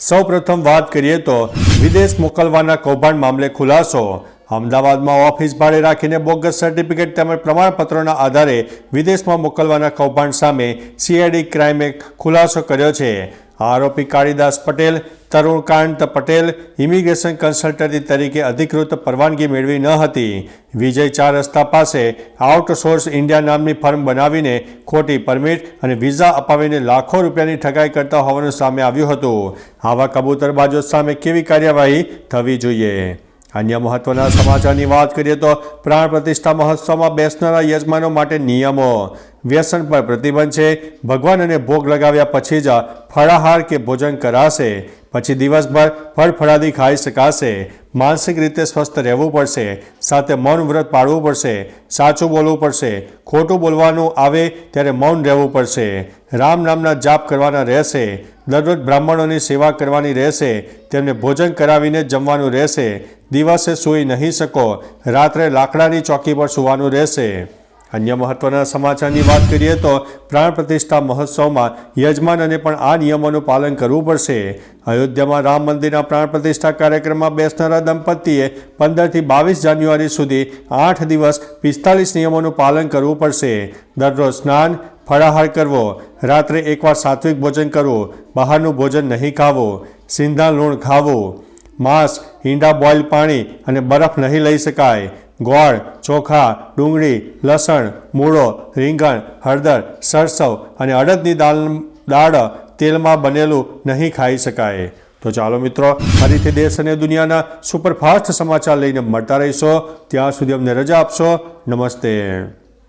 સૌપ્રથમ વાત કરીએ તો વિદેશ મોકલવાના કૌભાંડ મામલે ખુલાસો. અમદાવાદમાં ઓફિસ ભાડે રાખીને બોગસ સર્ટિફિકેટ તેમજ પ્રમાણપત્રોના આધારે વિદેશમાં મોકલવાના કૌભાંડ સામે સીઆઈડી ક્રાઇમે ખુલાસો કર્યો છે. આરોપી કાળીદાસ પટેલ તરુણકાંત પટેલ ઇમિગ્રેશન કન્સલ્ટન્ટ તરીકે અધિકૃત પરવાનગી મેળવી ન હતી. વિજય ચાર રસ્તા પાસે આઉટસોર્સ ઇન્ડિયા નામની ફર્મ બનાવીને ખોટી પરમિટ અને વિઝા અપાવીને લાખો રૂપિયાની ઠગાઈ કરતા હોવાનું સામે આવ્યું હતું. આવા કબૂતરબાજો સામે કેવી કાર્યવાહી થવી જોઈએ? અન્ય મહત્વના સમાચારની વાત કરીએ તો પ્રાણ પ્રતિષ્ઠા મહોત્સવમાં બેસનારા યજમાનો માટે નિયમો. વ્યસન પર પ્રતિબંધ છે. ભગવાન અને ભોગ લગાવ્યા પછી જ ફળાહાર કે ભોજન કરાશે. પછી દિવસભર ફળ ફળાદી ખાઈ શકાશે. માનસિક રીતે સ્વસ્થ રહેવું પડશે. સાથે મૌન વ્રત પાળવું પડશે. સાચું બોલવું પડશે. ખોટું બોલવાનું આવે ત્યારે મૌન રહેવું પડશે. રામ નામના જાપ કરવાના રહેશે. દરરોજ બ્રાહ્મણોની સેવા કરવાની રહેશે. તેમને ભોજન કરાવીને જમવાનું રહેશે. દિવસે સૂઈ નહીં શકો. રાત્રે લાકડાની ચોકી પર સૂવાનું રહેશે. અન્ય મહત્વના સમાચારની વાત કરીએ તો પ્રાણ પ્રતિષ્ઠા મહોત્સવમાં યજમાનને પણ આ નિયમોનું પાલન કરવું પડશે. અયોધ્યામાં રામ મંદિરના પ્રાણ પ્રતિષ્ઠા કાર્યક્રમમાં બેસનારા દંપતીએ પંદરથી બાવીસ જાન્યુઆરી સુધી આઠ દિવસ પિસ્તાલીસ નિયમોનું પાલન કરવું પડશે. દરરોજ સ્નાન, ફળાહાર કરવો, રાત્રે એકવાર સાત્વિક ભોજન કરવું, બહારનું ભોજન નહીં ખાવું, સિંધા લૂણ ખાવું, માંસ, ઈંડા બોઇલ પાણી અને બરફ નહીં લઈ શકાય. ગોળ, ચોખા, ડુંગળી, લસણ, મૂળો, રીંગણ, હળદર, સરસવ અને અડદની દાળ દાળ તેલમાં બનેલું નહીં ખાઈ શકાય. તો ચાલો મિત્રો, ફરીથી દેશ અને દુનિયાના સુપરફાસ્ટ સમાચાર લઈને મળતા રહીશો. ત્યાં સુધી અમને રજા આપશો. નમસ્તે.